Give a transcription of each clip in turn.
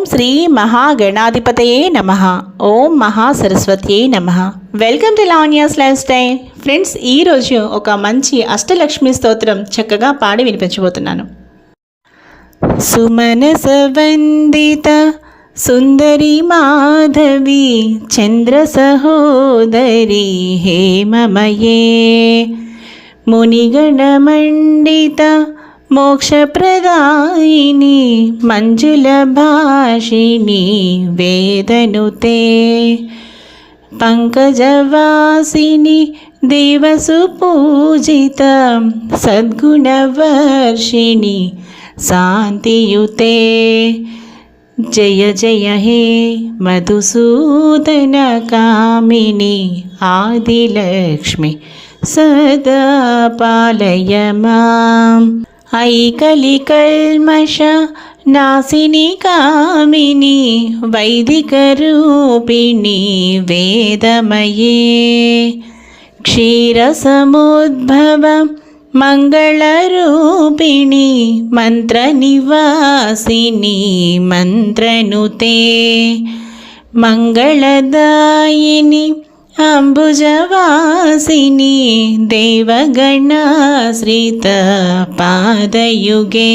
ఓం శ్రీ మహాగణాధిపతయే నమ. ఓం మహాసరస్వత్యే నమ. Welcome to Lavanya's life style friends ఈరోజు ఒక మంచి అష్టలక్ష్మి స్తోత్రం చక్కగా పాడి వినిపించబోతున్నాను. సుమనస వందిత సుందరి మాధవి చంద్ర సహోదరి హేమమయే. మునిగణమండిత मोक्षप्रदायिनि मञ्जुलभाषिणि वेदनुते। पङ्कजवासिनि देवसुपूजितं सद्गुणवर्षिणि शान्तियुते। जय जय हे मधुसूदनकामिनि आदिलक्ष्मि सदा पालय माम्। ऐकलिकल्मष नासिनि कामिनि वैदिकरूपिणि वेदमये। क्षीरसमुद्भव मङ्गलरूपिणि मन्त्रनिवासिनि मन्त्रनुते। मङ्गलदायिनि अम्बुजवासिनी देवगणाश्रितपादयुगे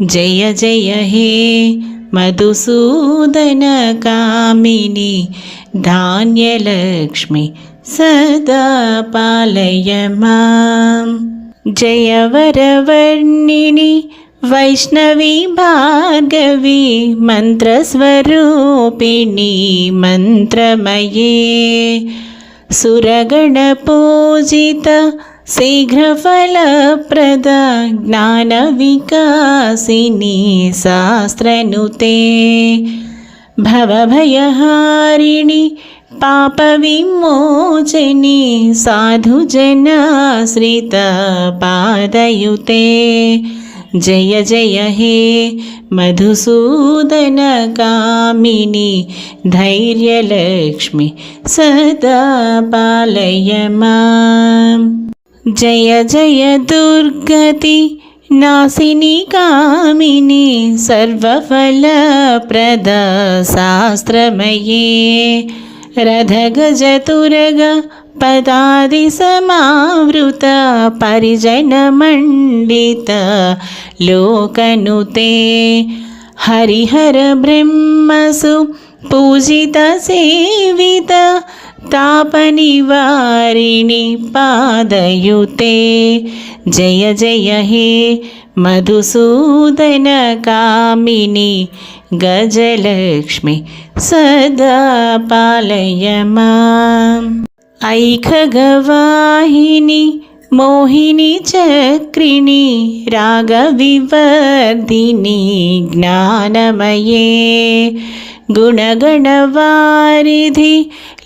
जय जय हे मधुसूदनकामिनि धान्यलक्ष्मि सदा पालय मां जय वरवर्णिनि ధాన్యలక్ష్మి సదా పాలయ మాం జయవరవర్ణిని వైష్ణవి భార్గవి మంత్రస్వరూపిణి మంత్రమయే సురగణపూజిత శీఘ్రఫలప్రద जय जय हे मधुसूदनकामिनि धैर्यलक्ष्मि सदा पालय माम् जय जय दुर्गति नाशिनि कामिनि सर्वफलप्रदशास्त्रमये। रथगजतुरग జయ దుర్గతి నాసిని కామిని సర్వఫలప్రద శాస్త్రమయే రథగజతురగ పదాది సమావృత పరిజనమండిత లోకనుతే. హరిహర బ్రహ్మసు పూజిత సేవిత తాపనివారిణి పాదయుతే. జయ జయ హే మధుసూదన కామిని గజలక్ష్మి సదా పాలయ ऐखगवाहिनि मोहिनि चक्रिणि रागविवर्दिनि ज्ञानमये। गुणगणवारिधि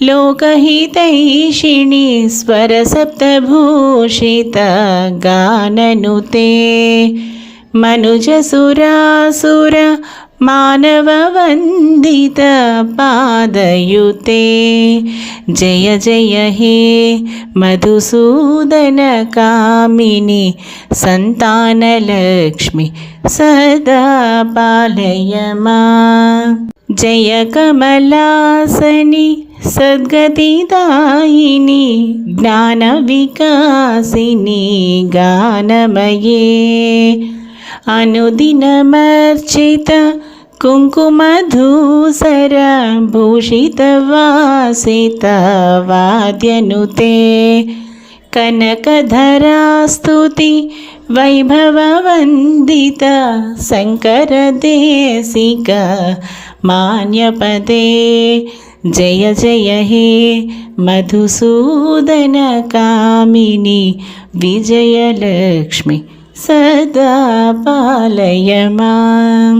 लोकहितैषिणि स्वरसप्तभूषितगाननुते मनुजसुरासुर मानववन्दितपादयुते जय जय हे मधुसूदनकामिनि सन्तानलक्ष्मि सदा पालय मा जय कमलासनि सद्गतिदायिनि ज्ञानविकासिनि गानमये। అనుదినమర్చిత కుంకుమధూసర భూషితవాసిత వాద్యనుతే కనకధరాస్తుతి వైభవవందిత శంకరదేశిక మాన్యపదే జయ జయ హే మధుసూదన కామిని విజయలక్ష్మి సదా పాలయ మాం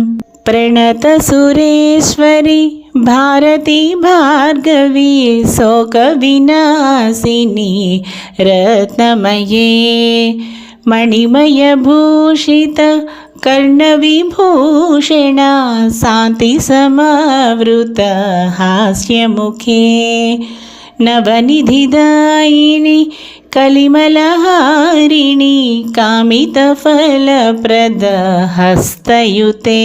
ప్రణత సురేశ్వరి భారతి భార్గవి శోక వినాశిని రత్నమయే మణిమయ భూషిత కర్ణవిభూషణ శాంతి సమవృత హాస్యముఖే నవనిధిదాయిని కలిమలహారిణి కామితఫలప్రద హస్తయుతే.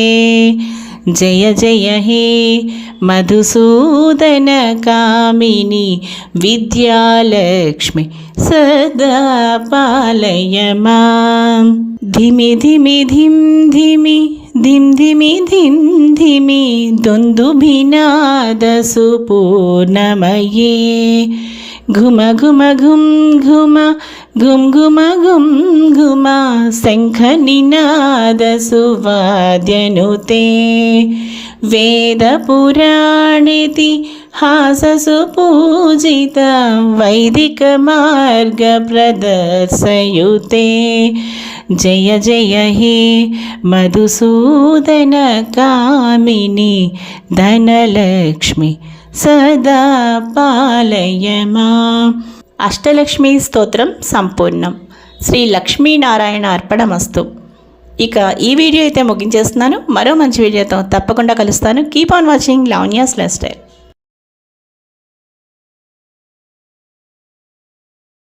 జయ జయ హే మధుసూదన కామిని విద్యాలక్ష్మి సదా పాలయ మాం ధిమి ధిమి ధిం घुम घुम घुम घुम घुम घुम घुम घुमा शङ्खनिनादसुवाद्यनुते वेदपुराणेति हाससुपूजित वैदिकमार्गप्रदर्शयुते जय जय हे मधुसूदनकामिनि धनलक्ष्मि। సదా పాలయమా. అష్టలక్ష్మి స్తోత్రం సంపూర్ణం. శ్రీ లక్ష్మీనారాయణ అర్పణమస్తు. ఇక ఈ వీడియో అయితే ముగించేస్తున్నాను. మరో మంచి వీడియోతో తప్పకుండా కలుస్తాను. Keep on watching Lavanya's life style